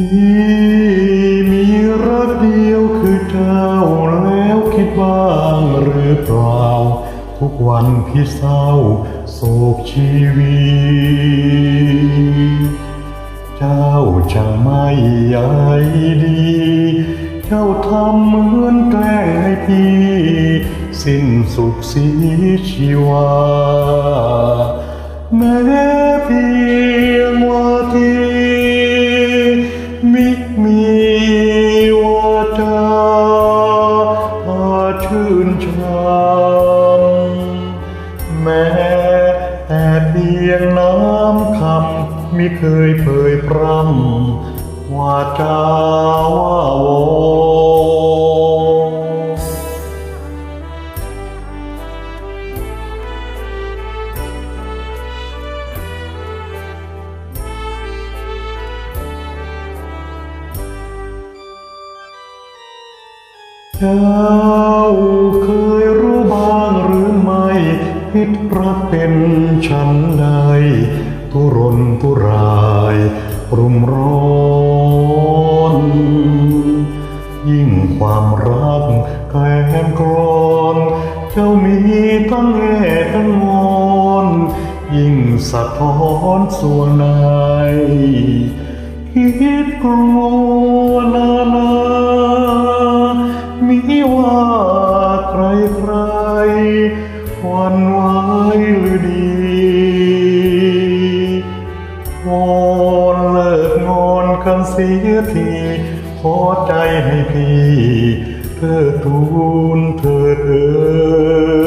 พี่มีรักเดียวคือเจ้าแล้วคิดบ้างหรือเปล่า ทุกวันพี่เศร้าโศกชีวิตเจ้าจะไม่ใยดี เจ้าทำเหมือนแกล้งให้พี่ สิ้นสุขสีชีวาแม้พี่ มีวาจาอาชื่นชมแม้แต่เพียงน้ำคำมิเคยเผยพร่ำวาจาว่า เจ้าเคยรู้บ้างหรือไม่พิษรักเป็นฉันใดทุรนทุรายปรุมร้อน ยิ่งความรักแกล้มกรอนเจ้ามีทั้งแง่ทั้งงอนยิ่งสะท้อนส่วนในคิดกลัวนานา ที่ว่าใครใครหวันไหวหรือดีวอนเลิกงอนกันเสียทีขอใจให้พี่เธอทูลเธอเอ่ย